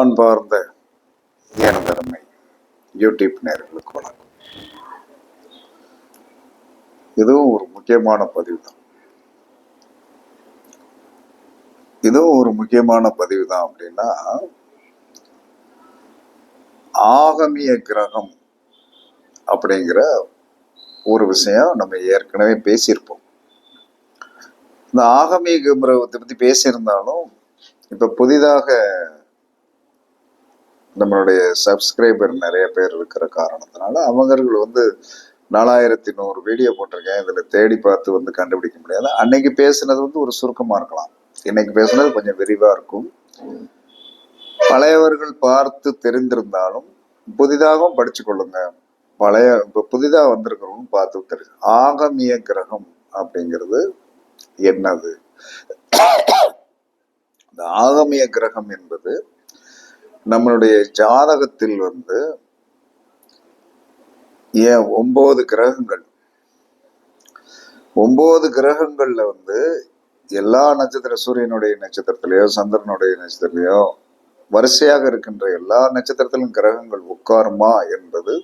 அன்பார்ந்த எனதருமை யூடியூப் நேர்களுக்கு வணக்கம். இதுவும் ஒரு முக்கியமான பதிவு தான் இதுவும் ஒரு முக்கியமான பதிவு தான் அப்படின்னா ஆகமிய கிரகம் அப்படிங்கிற ஒரு விஷயம் நம்ம ஏற்கனவே பேசியிருப்போம். இந்த ஆகமிய கிரகத்தை பத்தி பேசியிருந்தாலும் இப்போ புதிதாக நம்மளுடைய சப்ஸ்கிரைபர் நிறைய பேர் இருக்கிற காரணத்தினால அவர்கள் வந்து நாலாயிரத்தி நூறு வீடியோ போட்டிருக்கேன். இதில் தேடி பார்த்து வந்து கண்டுபிடிக்க முடியாது. அன்னைக்கு பேசுனது வந்து ஒரு சுருக்கமா இருக்கலாம். இன்னைக்கு பேசுனது கொஞ்சம் விரிவாக இருக்கும். பழையவர்கள் பார்த்து தெரிந்திருந்தாலும் புதிதாகவும் படிச்சு கொள்ளுங்க. பழைய இப்போ புதிதாக வந்திருக்கிறவங்க பார்த்து தெரியும் ஆகமிய கிரகம் அப்படிங்கிறது என்னது? இந்த ஆகமிய கிரகம் என்பது நம்மளுடைய ஜாதகத்தில் வந்து ஏன் ஒன்பது கிரகங்கள்? ஒன்பது கிரகங்கள்ல வந்து எல்லா நட்சத்திர சூரியனுடைய நட்சத்திரத்திலேயோ சந்திரனுடைய நட்சத்திரத்திலேயோ வரிசையாக இருக்கின்ற எல்லா நட்சத்திரத்திலும் கிரகங்கள் உட்காருமா என்பது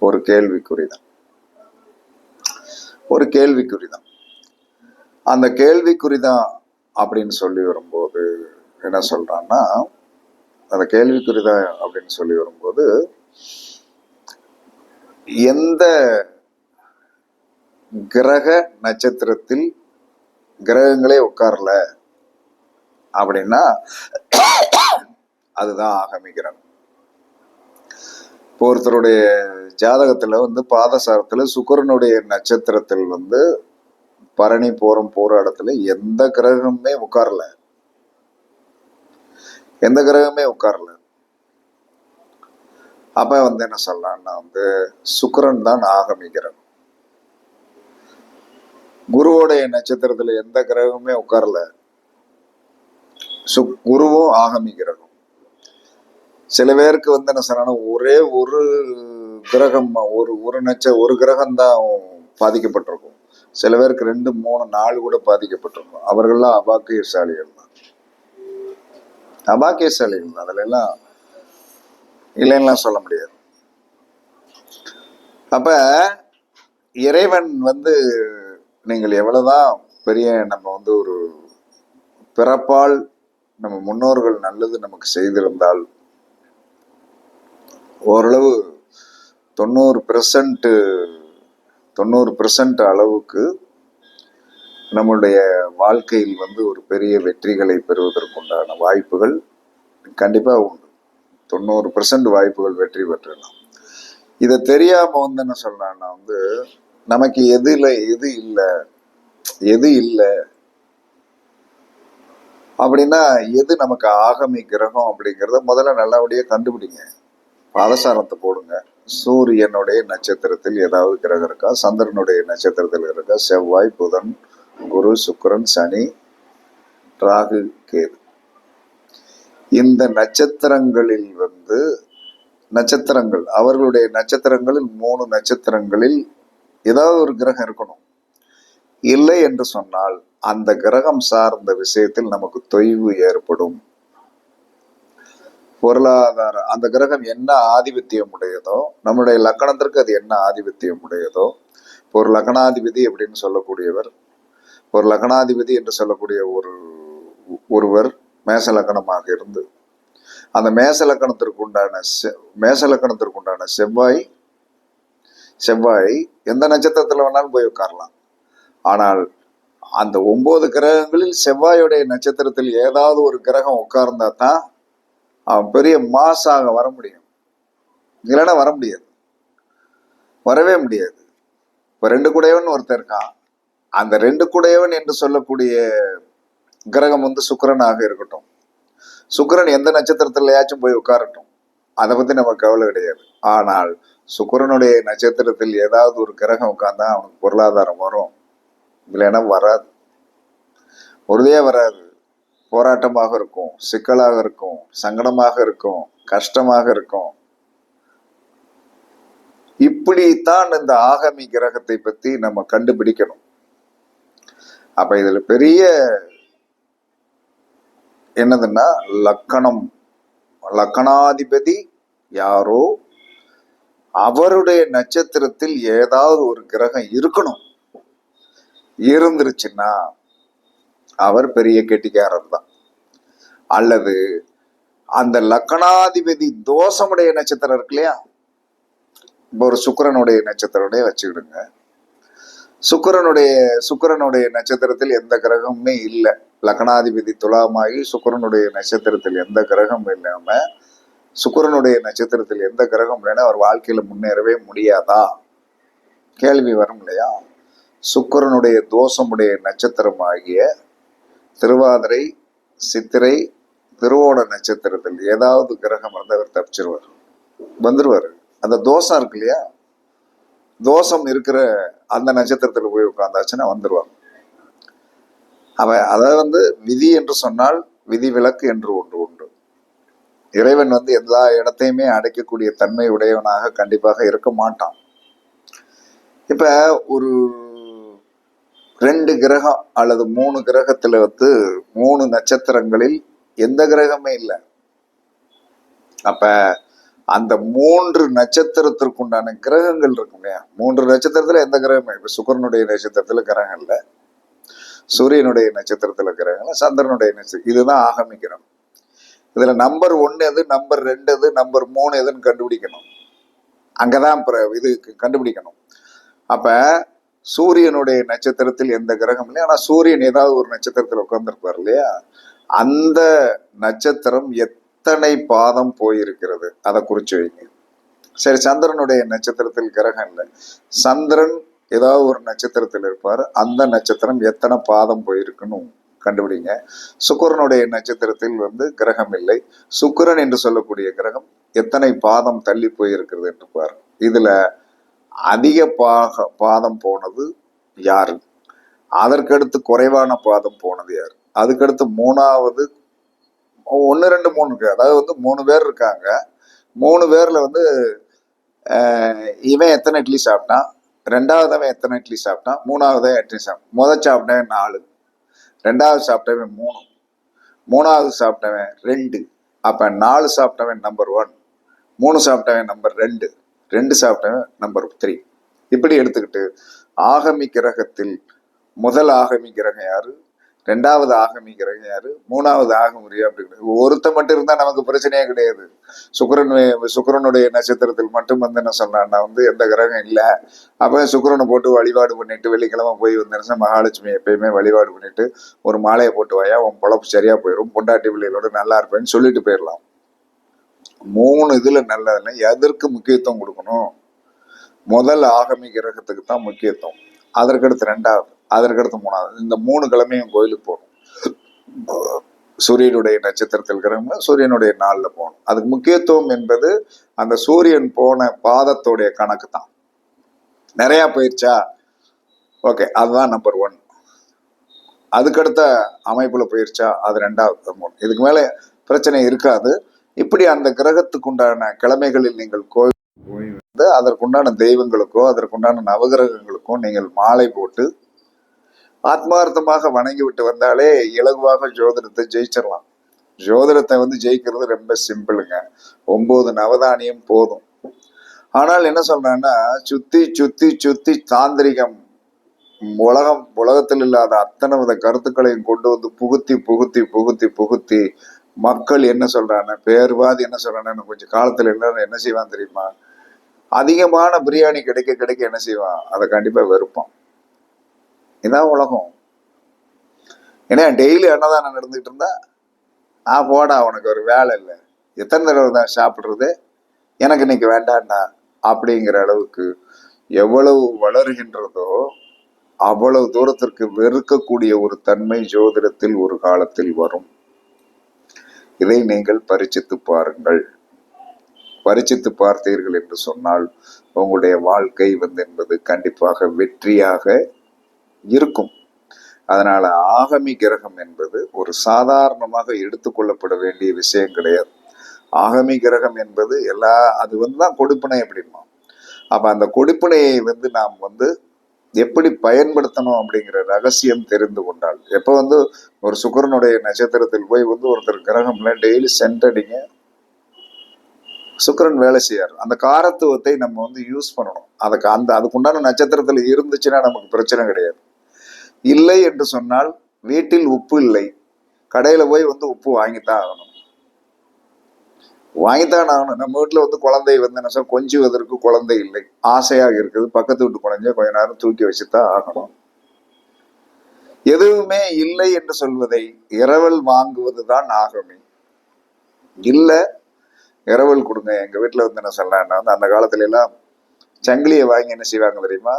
ஒரு கேள்விக்குறிதான். ஒரு கேள்விக்குறிதான். அந்த கேள்விக்குறிதான் அப்படின்னு சொல்லி வரும்போது என்ன சொல்கிறான்னா அந்த கேள்விக்குறிதான் அப்படின்னு சொல்லி வரும்போது எந்த கிரக நட்சத்திரத்தில் கிரகங்களே உட்காரல அப்படின்னா அதுதான் ஆகமி இப்போ ஒருத்தருடைய ஜாதகத்துல வந்து பாதசாரத்துல சுக்கரனுடைய நட்சத்திரத்தில் வந்து பரணி போரம் போற இடத்துல எந்த கிரகமுமே உட்காரல. எந்த கிரகமே உட்காரல. அப்ப வந்து என்ன சொல்லலாம்னா வந்து சுக்கரன் தான் ஆகமி கிரகம் குருவோடைய நட்சத்திரத்துல எந்த கிரகமே உட்காரல. சு குருவும் ஆகமி கிரகம் சில பேருக்கு வந்து என்ன சொல்லணும் ஒரே ஒரு கிரகம் ஒரு ஒரு நட்ச ஒரு கிரகம் தான் பாதிக்கப்பட்டிருக்கும். சில பேருக்கு ரெண்டு மூணு நாலு கூட பாதிக்கப்பட்டிருக்கும். அவர்கள்லாம் அபாக்கியசாலிகள். தான் அபாக்கியசாலிகள். தான் அதுல எல்லாம் இல்லைன்னா சொல்ல முடியாது. அப்ப இறைவன் வந்து நீங்கள் எவ்வளவுதான் பெரிய நம்ம வந்து ஒரு பிறப்பால் நம்ம முன்னோர்கள் நல்லது நமக்கு செய்திருந்தால் ஓரளவு தொண்ணூறு பெர்சன்ட்டு தொண்ணூறு பெர்சன்ட் அளவுக்கு நம்மளுடைய வாழ்க்கையில் வந்து ஒரு பெரிய வெற்றிகளை பெறுவதற்குண்டான வாய்ப்புகள் கண்டிப்பாக உண்டு. தொண்ணூறு பெர்சன்ட் வாய்ப்புகள் வெற்றி பெற்றலாம். இதை தெரியாம வந்து என்ன சொல்றான்னா வந்து நமக்கு எதுல எது இல்லை எது இல்லை அப்படின்னா எது நமக்கு ஆகமி கிரகம் அப்படிங்கிறத முதல்ல நல்லபடியாக கண்டுபிடிங்க. பாதசாரத்தை போடுங்க. சூரியனுடைய நட்சத்திரத்தில் ஏதாவது கிரகம் இருக்கா? சந்திரனுடைய நட்சத்திரத்தில் இருக்கா? செவ்வாய் புதன் குரு சுக்கரன் சனி ராகு கேது. இந்த நட்சத்திரங்களில் வந்து நட்சத்திரங்கள் அவர்களுடைய நட்சத்திரங்களில் மூணு நட்சத்திரங்களில் ஏதாவது ஒரு கிரகம் இருக்கணும். இல்லை என்று சொன்னால் அந்த கிரகம் சார்ந்த விஷயத்தில் நமக்கு தொய்வு ஏற்படும். பொருளாதார அந்த கிரகம் என்ன ஆதிபத்தியம் உடையதோ நம்முடைய லக்கணத்திற்கு அது என்ன ஆதிபத்தியம் உடையதோ ஒரு லக்னாதிபதி அப்படின்னு சொல்லக்கூடியவர் ஒரு லக்னாதிபதி என்று சொல்லக்கூடிய ஒரு ஒருவர் மேச லக்கணமாக இருந்து அந்த மேச லக்கணத்திற்கு உண்டான செ- மேச லக்கணத்திற்கு உண்டான செவ்வாய் செவ்வாய் எந்த நட்சத்திரத்தில் வேணாலும் போய் உட்காரலாம். ஆனால் அந்த ஒன்பது கிரகங்களில் செவ்வாயுடைய நட்சத்திரத்தில் ஏதாவது ஒரு கிரகம் உட்கார்ந்தா தான் அவன் பெரிய மாசாக வர முடியும். இல்லைன்னா வர முடியாது. வரவே முடியாது. இப்போ ரெண்டு குடையவன் ஒருத்தர் இருக்கான். அந்த ரெண்டு குடையவன் என்று சொல்லக்கூடிய கிரகம் வந்து சுக்கிரனாக இருக்கட்டும். சுக்கிரன் எந்த நட்சத்திரத்திலயாச்சும் போய் உட்காரட்டும். அதை பத்தி நம்ம கவலை கிடையாது. ஆனால் சுக்கரனுடைய நட்சத்திரத்தில் ஏதாவது ஒரு கிரகம் உட்கார்ந்தா அவனுக்கு பொருளாதாரம் வரும். இல்லைன்னா வராது. உறுதியா வராது. போராட்டமாக இருக்கும் சிக்கலாக இருக்கும் சங்கடமாக இருக்கும் கஷ்டமாக இருக்கும். இப்படித்தான் இந்த ஆகமி கிரகத்தை பத்தி நம்ம கண்டுபிடிக்கணும். அப்ப இதுல பெரிய என்னதுன்னா லக்கணம். லக்கணாதிபதி யாரோ அவருடைய நட்சத்திரத்தில் ஏதாவது ஒரு கிரகம் இருக்கணும். இருந்துருச்சுன்னா அவர் பெரிய கெட்டிக்காரர் தான் அல்லது அந்த லக்கணாதிபதி தோஷமுடைய நட்சத்திரம் இருக்கு இல்லையா? இப்போ ஒரு சுக்கிரனுடைய நட்சத்திரத்தை வச்சுக்கிடுங்க. சுக்கிரனுடைய சுக்கிரனுடைய நட்சத்திரத்தில் எந்த கிரகமுமே இல்லை. லக்னாதிபதி துலாமாகி சுக்கிரனுடைய நட்சத்திரத்தில் எந்த கிரகமும் இல்லாம சுக்கரனுடைய நட்சத்திரத்தில் எந்த கிரகம் இல்லைன்னா அவர் வாழ்க்கையில முன்னேறவே முடியாதா? கேள்வி வரும் இல்லையா? சுக்கிரனுடைய தோஷமுடைய நட்சத்திரமாகிய திருவாதிரை சித்திரை திருவோண நட்சத்திரத்தில் ஏதாவது கிரகம் வந்து அவர் தப்பிச்சிருவார். வந்துருவார். அந்த தோஷம் இருக்கு இல்லையா? தோஷம் இருக்கிற அந்த நட்சத்திரத்தில் போய் உட்காந்தாச்சுன்னா வந்துருவாங்க. அவன் அதை வந்து விதி என்று சொன்னால் விதி விலக்கு என்று ஒன்று உண்டு. இறைவன் வந்து எல்லா இடத்தையுமே அடைக்கக்கூடிய தன்மை உடையவனாக கண்டிப்பாக இருக்க மாட்டான். இப்போ ஒரு ரெண்டு கிரகம் அல்லது மூணு கிரகத்துல வந்து மூணு நட்சத்திரங்களில் எந்த கிரகமே இல்லை. அப்ப அந்த மூன்று நட்சத்திரத்திற்குண்டான கிரகங்கள் இருக்கும் இல்லையா? மூன்று நட்சத்திரத்துல எந்த கிரகமே இப்ப சுக்கரனுடைய நட்சத்திரத்துல கிரகம் இல்லை. சூரியனுடைய நட்சத்திரத்துல கிரகம் சந்திரனுடைய நட்சத்திரம் இதுதான் ஆகமிக்கிறோம் இதுல நம்பர் ஒன்னு எது நம்பர் ரெண்டு எது நம்பர் மூணு எதுன்னு கண்டுபிடிக்கணும். அங்கதான் பிர- இது கண்டுபிடிக்கணும். அப்ப சூரியனுடைய நட்சத்திரத்தில் எந்த கிரகம் இல்லை. ஆனா சூரியன் ஏதாவது ஒரு நட்சத்திரத்தில் உட்கார்ந்துருப்பார் இல்லையா? அந்த நட்சத்திரம் எத்தனை பாதம் போயிருக்கிறது? அதை குறிச்சு வைங்க. சரி சந்திரனுடைய நட்சத்திரத்தில் கிரகம் இல்லை. சந்திரன் ஏதாவது ஒரு நட்சத்திரத்தில் இருப்பார். அந்த நட்சத்திரம் எத்தனை பாதம் போயிருக்குன்னு கண்டுபிடிங்க. சுக்கரனுடைய நட்சத்திரத்தில் வந்து கிரகம் இல்லை. சுக்கிரன் என்று சொல்லக்கூடிய கிரகம் எத்தனை பாதம் தள்ளி போயிருக்கிறது என்று பாரு. இதுல அதிக பாக பாதம் போனது யாரு? அதற்கடுத்து குறைவான பாதம் போனது யார்? அதுக்கடுத்து மூணாவது ஒன்று ரெண்டு மூணு இருக்கு. அதாவது வந்து மூணு பேர் இருக்காங்க. மூணு பேரில் வந்து இவன் எத்தனை இட்லி சாப்பிட்டான்? ரெண்டாவதவன் எத்தனை இட்லி சாப்பிட்டான்? மூணாவது இட்லி சாப்பிட்டான் முதல் சாப்பிட்டவன் நாலு. ரெண்டாவது சாப்பிட்டவன் மூணு. மூணாவது சாப்பிட்டவன் ரெண்டு. அப்போ நாலு சாப்பிட்டவன் நம்பர் ஒன் மூணு சாப்பிட்டவன் நம்பர் ரெண்டு. ரெண்டு சாப்பிட்டேன் நம்பர் த்ரீ இப்படி எடுத்துக்கிட்டு ஆகமி கிரகத்தில் முதல் ஆகமி கிரகம் யாரு? ரெண்டாவது ஆகமி கிரகம் யாரு? மூணாவது ஆகமுறியா அப்படி ஒருத்தன் மட்டும் இருந்தா நமக்கு பிரச்சனையே கிடையாது. சுக்கரன் சுக்கரனுடைய நட்சத்திரத்தில் மட்டும் வந்து என்ன சொன்னான்னா வந்து எந்த கிரகம் இல்லை. அப்போ சுக்கரனை போட்டு வழிபாடு பண்ணிட்டு வெள்ளிக்கிழமை போய் வந்து மகாலட்சுமி எப்பயுமே வழிபாடு பண்ணிட்டு ஒரு மாலையை போட்டு வாயா உன் பொழப்பு சரியா போயிடும் பொண்டாட்டி பிள்ளைகளோட நல்லா இருப்பேன்னு சொல்லிட்டு போயிடலாம் மூணு இதுல நல்லதுல எதற்கு முக்கியத்துவம் கொடுக்கணும்? முதல் ஆகமி கிரகத்துக்கு தான் முக்கியத்துவம். அதற்கடுத்து ரெண்டாவது அதற்கடுத்து மூணாவது. இந்த மூணு கிழமையும் கோயிலுக்கு போகணும். சூரியனுடைய நட்சத்திரத்தில் கிரகம்னா சூரியனுடைய நாளில் போகணும். அதுக்கு முக்கியத்துவம் என்பது அந்த சூரியன் போன பாதத்தோடைய கணக்கு தான். நிறைய போயிடுச்சா ஓகே அதுதான் நம்பர் ஒன் அதுக்கடுத்த அமைப்புல போயிருச்சா? அது ரெண்டாவது மூணு. இதுக்கு மேல பிரச்சனை இருக்காது. இப்படி அந்த கிரகத்துக்கு உண்டான கிழமைகளில் நீங்கள் கோயில் போய் வந்து அதற்குண்டான தெய்வங்களுக்கோ அதற்குண்டான நவகிரகங்களுக்கோ நீங்கள் மாலை போட்டு ஆத்மார்த்தமாக வணங்கி விட்டு வந்தாலே இலகுவாக ஜோதிடத்தை ஜெயிச்சிடலாம். ஜோதிடத்தை வந்து ஜெயிக்கிறது ரொம்ப சிம்பிளுங்க. ஒன்பது நவதானியம் போதும். ஆனால் என்ன சொல்றேன்னா சுத்தி சுத்தி சுத்தி தாந்திரிகம். உலகம் உலகத்தில் இல்லாத அத்தனை வித கருத்துக்களையும் கொண்டு வந்து புகுத்தி புகுத்தி புகுத்தி புகுத்தி மக்கள் என்ன சொல்றாங்க? பேர்வாதி என்ன சொல்றான்னு கொஞ்சம் காலத்துல எல்லாரும் என்ன செய்வான் தெரியுமா? அதிகமான பிரியாணி கிடைக்க கிடைக்க என்ன செய்வான்? அதை கண்டிப்பா வெறுப்பான். இதான் உலகம். ஏன்னா டெய்லி அன்னதானம் நடந்துகிட்டு இருந்தா ஆ போடா உனக்கு ஒரு வேலை இல்லை. எத்தனை தடவை தான் சாப்பிட்றது? எனக்கு இன்னைக்கு வேண்டாண்டா அப்படிங்கிற அளவுக்கு எவ்வளவு வளர்கின்றதோ அவ்வளவு தூரத்திற்கு வெறுக்கக்கூடிய ஒரு தன்மை ஜோதிடத்தில் ஒரு காலத்தில் வரும். இதை நீங்கள் பரிச்சித்து பாருங்கள். பரிச்சித்து பார்த்தீர்கள் என்று சொன்னால் உங்களுடைய வாழ்க்கை வந்து என்பது கண்டிப்பாக வெற்றியாக இருக்கும். அதனால ஆகமி கிரகம் என்பது ஒரு சாதாரணமாக எடுத்துக்கொள்ளப்பட வேண்டிய விஷயம் கிடையாது. ஆகமி கிரகம் என்பது எல்லா அது வந்து தான் கொடுப்பினை அப்படிமா அப்ப அந்த கொடுப்பினையை வந்து நாம் வந்து எப்படி பயன்படுத்தணும் அப்படிங்கிற ரகசியம் தெரிந்து கொண்டால் எப்போ வந்து ஒரு சுக்கரனுடைய நட்சத்திரத்தில் போய் வந்து ஒருத்தர் கிரகம்ல டெய்லி சென்றடிங்க சுக்கிரன் வேலை செய்யார். அந்த காரத்துவத்தை நம்ம வந்து யூஸ் பண்ணணும். அதுக்கு அந்த அதுக்குண்டான நட்சத்திரத்தில் இருந்துச்சுன்னா நமக்கு பிரச்சனை கிடையாது. இல்லை என்று சொன்னால் வீட்டில் உப்பு இல்லை. கடையில் போய் வந்து உப்பு வாங்கித்தான் ஆகணும். வாங்கித்தான் ஆகணும் நம்ம வீட்டில் வந்து குழந்தை வந்து என்ன சொல் கொஞ்சுவதற்கு குழந்தை இல்லை. ஆசையாக இருக்குது. பக்கத்து வீட்டு குழந்தைய கொஞ்ச நேரம் தூக்கி வச்சு தான் ஆகணும். எதுவுமே இல்லை என்று சொல்வதை இரவல் வாங்குவது தான் ஆகமே. இல்லை இரவல் கொடுங்க. எங்கள் வீட்டில் வந்து என்ன சொல்லலாம்னா வந்து அந்த காலத்துல எல்லாம் சங்கிலியை வாங்கி என்ன செய்வாங்க தெரியுமா?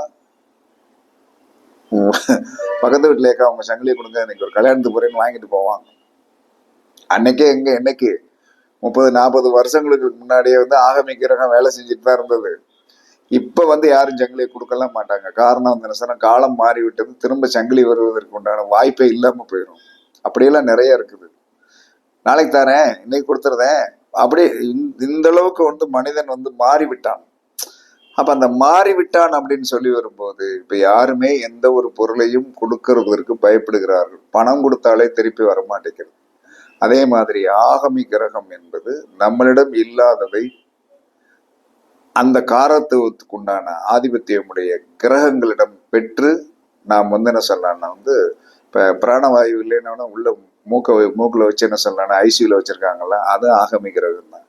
பக்கத்து வீட்டிலேக்கா அவங்க சங்கிலியை கொடுங்க இன்னைக்கு ஒரு கல்யாணத்துக்கு போறேன்னு வாங்கிட்டு போவாங்க. அன்னைக்கே எங்க என்னைக்கு? முப்பது நாற்பது வருஷங்களுக்கு முன்னாடியே வந்து ஆகமிக்கிறகம் வேலை செஞ்சுட்டு தான் இருந்தது. இப்போ வந்து யாரும் சங்கிலியை கொடுக்கலாம் மாட்டாங்க. காரணம் வந்து என்ன காலம் மாறிவிட்டது. திரும்ப சங்கிலி வருவதற்கு உண்டான வாய்ப்பே இல்லாமல் போயிடும் அப்படியெல்லாம் நிறைய இருக்குது. நாளைக்கு தரேன் இன்னைக்கு கொடுத்துருதேன் அப்படியே இந்த- இந்த அளவுக்கு வந்து மனிதன் வந்து மாறிவிட்டான். அப்ப அந்த மாறிவிட்டான் அப்படின்னு சொல்லி வரும்போது இப்ப யாருமே எந்த ஒரு பொருளையும் கொடுக்கறதற்கு பயப்படுகிறார்கள். பணம் கொடுத்தாலே திருப்பி வர மாட்டேங்கிறது அதே மாதிரி ஆகமி கிரகம் என்பது நம்மளிடம் இல்லாததை அந்த காரத்துவத்துக்கு உண்டான ஆதிபத்தியமுடைய கிரகங்களிடம் பெற்று நாம் வந்து என்ன சொல்லலாம்னா வந்து இப்போ பிராணவாயு இல்லைன்னா உள்ள மூக்க மூக்கில் வச்சு என்ன சொல்லலாம்னா ஐசியூவில் வச்சுருக்காங்கல்ல அது ஆகமி கிரகம் தான்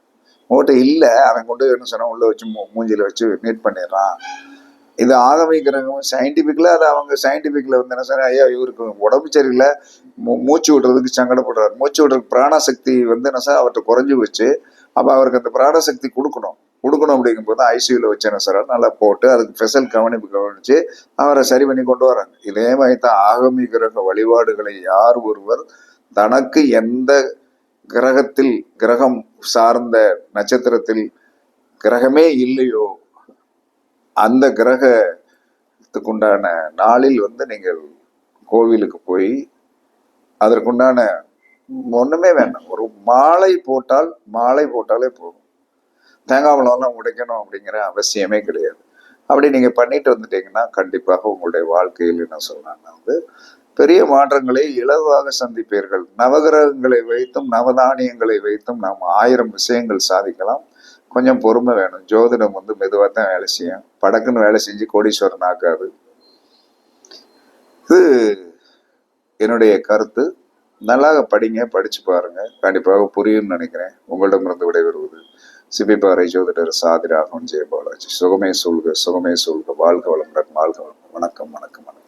உங்கள்கிட்ட இல்லை அவன் கொண்டு போய் என்ன சொன்னால் உள்ளே வச்சு மூ மூஞ்சியில் வச்சு மீட் பண்ணிடுறான். இது ஆகமி கிரகம் சயின்டிஃபிக்கில் அது அவங்க சயின்டிஃபிக்கில் வந்து என்ன சார் ஐயா இவருக்கு உடம்பு சரியில்லை. மூ- மூச்சு விடுறதுக்கு சங்கடப்படுறாரு. மூச்சு விடுறதுக்கு பிராணசக்தி வந்து என்ன சார் அவர்கிட்ட குறைஞ்சு வச்சு அப்போ அவருக்கு அந்த பிராணசக்தி கொடுக்கணும். கொடுக்கணும் அப்படிங்கும்போது ஐசியூவில் வச்சு என்ன சார் நல்லா போட்டு அதுக்கு ஸ்பெஷல் கவனிப்பு கவனித்து அவரை சரி பண்ணி கொண்டு வராங்க. இதே மாதிரி தான் ஆகமி கிரக வழிபாடுகளை யார் ஒருவர் தனக்கு எந்த கிரகத்தில் கிரகம் சார்ந்த நட்சத்திரத்தில் கிரகமே இல்லையோ அந்த கிரகத்துக்குண்டான நாளில் வந்து நீங்கள் கோவிலுக்கு போய் அதற்குண்டான ஒன்றுமே வேண்டாம். ஒரு மாலை போட்டால் மாலை போட்டாலே போதும். தேங்காய் பழம்லாம் உடைக்கணும் அப்படிங்கிற அவசியமே கிடையாது. அப்படி நீங்கள் பண்ணிட்டு வந்துட்டீங்கன்னா கண்டிப்பாக உங்களுடைய வாழ்க்கையில் என்ன சொல்லலாம்னா வந்து பெரிய மாற்றங்களை இலவாக சந்திப்பீர்கள். நவகிரகங்களை வைத்தும் நவதானியங்களை வைத்தும் நாம் ஆயிரம் விஷயங்கள் சாதிக்கலாம். கொஞ்சம் பொறுமை வேணும். ஜோதிடம் வந்து மெதுவாக தான் வேலை செய்யும். படக்குன்னு வேலை செஞ்சு கோடீஸ்வரன் ஆக்காது. இது என்னுடைய கருத்து. நல்லாக படிங்க படித்து பாருங்க. கண்டிப்பாக புரியும்னு நினைக்கிறேன். உங்களிடமிருந்து விடைபெறுவது சிபிபாறை ஜோதிடர் சாதிராகவன் ஜெயபாலாஜி. சுகமே சொல்க சுகமே சொல்க. வாழ்க வளமுடன் வாழ்க வளமுடன். வணக்கம் வணக்கம் வணக்கம்.